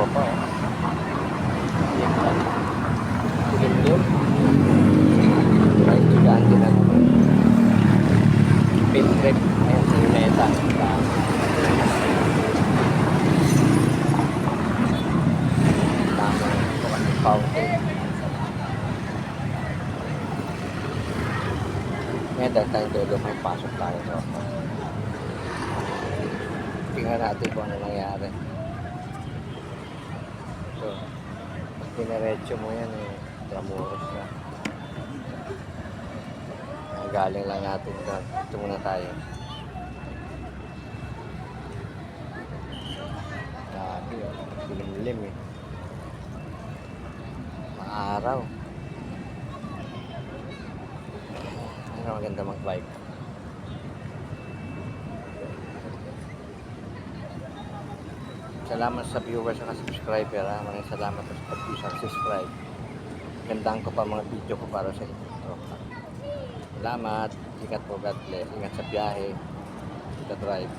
tropa. Oh. Yan lang. Dilim-lim. May estudyante na naman. Pin trip. Ayan sa Luneta. Tama. Fountain. Ngayon dahil tayong dulo, may pasok tayo office. Tingnan natin kung ano nangyari. So, pag diniretso mo yan eh, tramuros na. Ang galing lang natin doon. Ito muna tayo. Grabe oh, dilim-lim eh. Maaraw. Ano maganda mag-bike. Salamat sa viewers at subscriber ha. Maraming salamat sa pag-view sa subscribe. Gandaan ko pa mga video ko para sa inyo. Salamat. Ingat po God bless. Ingat sa biyahe. Sa drive.